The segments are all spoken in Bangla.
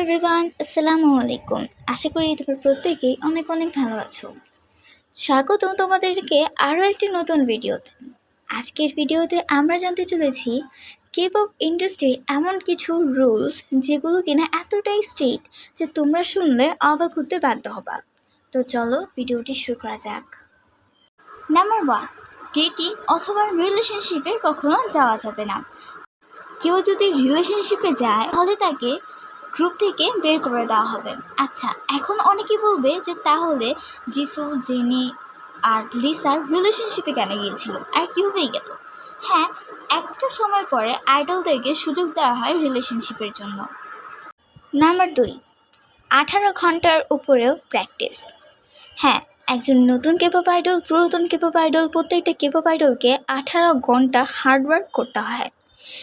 এভরিওয়ান আসসালামু আলাইকুম। আশা করি তোমরা প্রত্যেকেই অনেক অনেক ভালো আছো। স্বাগত তোমাদেরকে আরও একটি নতুন ভিডিওতে। আজকের ভিডিওতে আমরা জানতে চলেছি কেপ অফ ইন্ডাস্ট্রির এমন কিছু রুলস যেগুলো কিনা এতটাই স্ট্রিক্ট যে তোমরা শুনলে অবাক হতে বাধ্য হবা। তো চলো ভিডিওটি শুরু করা যাক। নাম্বার ওয়ান ডেটিং অথবা রিলেশনশিপে কখনো যাওয়া যাবে না। কেউ যদি রিলেশনশিপে যায়, তাহলে তাকে গ্রুপ থেকে বের করে দেওয়া হবে। আচ্ছা এখন অনেকে বলবে যে তাহলে জিসু, জেনি আর লিসার রিলেশনশিপে কেন গিয়েছিল? আর কীভাবেই গেল? হ্যাঁ একটা সময় পরে আইডলদেরকে সুযোগ দেওয়া হয় রিলেশনশিপের জন্য। নাম্বার দুই, আঠারো ঘণ্টার উপরেও প্র্যাকটিস হ্যাঁ একজন নতুন কেপপ আইডল পুরাতন কেপপ আইডল প্রত্যেকটা কেপপ আইডলকে আঠারো ঘণ্টা হার্ডওয়ার্ক করতে হয়।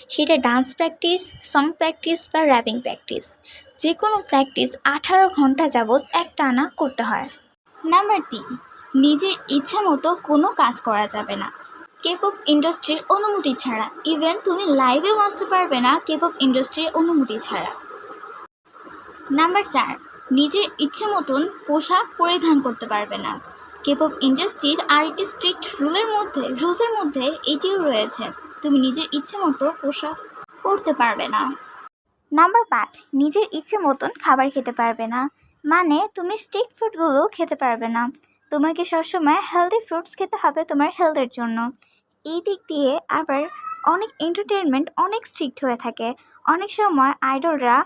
সেটা ডান্স প্র্যাকটিস সং প্র্যাকটিস বা র্যাপিং প্র্যাকটিস যে কোনো প্র্যাকটিস আঠারো ঘণ্টা যাবৎ এক টানা করতে হয়। নাম্বার তিন নিজের ইচ্ছা মতো কোনো কাজ করা যাবে না। কেপপ ইন্ডাস্ট্রির অনুমতি ছাড়া। ইভেন তুমি লাইভেও আসতে পারবে না কেপপ ইন্ডাস্ট্রির অনুমতি ছাড়া। নাম্বার চার, নিজের ইচ্ছে মতন পোশাক পরিধান করতে পারবে না। কেপপ ইন্ডাস্ট্রির আর একটি স্ট্রিক্ট রুলের মধ্যে রুলসের মধ্যে এটিও রয়েছে। তুমি নিজের ইচ্ছে মতো পোশাক পরতে পারবে না। নাম্বার পাঁচ, নিজের ইচ্ছে মতন খাবার খেতে পারবে না। মানে তুমি স্ট্রিট ফুডগুলো খেতে পারবে না। তোমাকে সবসময় হেলদি ফ্রুটস খেতে হবে তোমার হেলথের জন্য। এই দিক দিয়ে আবার অনেক এন্টারটেনমেন্ট অনেক স্ট্রিক্ট হয়ে থাকে। অনেক সময় আইডলরা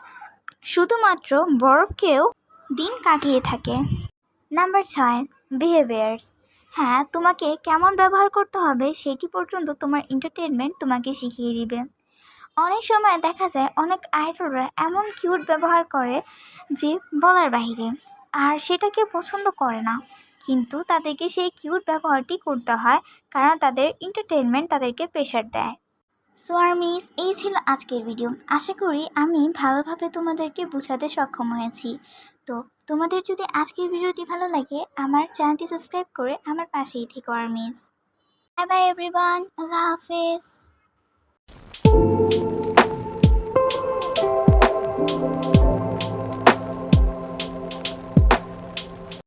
শুধুমাত্র বরফ খেয়েও দিন কাটিয়ে থাকে। নাম্বার ছয় বিহেভিয়ার্স হ্যাঁ তোমাকে কেমন ব্যবহার করতে হবে সেটি পর্যন্ত তোমার এন্টারটেনমেন্ট তোমাকে শিখিয়ে দিবে। অনেক সময় দেখা যায় অনেক আইডলরা এমন কিউট ব্যবহার করে যে বলার বাহিরে আর সেটাকে পছন্দ করে না। কিন্তু তাদেরকে সেই কিউট ব্যবহারটি করতে হয় কারণ তাদের এন্টারটেনমেন্ট তাদেরকে প্রেশার দেয়। সো আর মিস, এই ছিল আজকের ভিডিও আশা করি আমি ভালোভাবে তোমাদেরকে বোঝাতে সক্ষম হয়েছি। তো, তোমাদের যদি আজকের ভিডিওটি ভালো লাগে, আমার চ্যানেলটি সাবস্ক্রাইব করে আমার পাশেই থেকো, আর মিস। বাই বাই এভরিওয়ান আল্লাহ হাফেজ।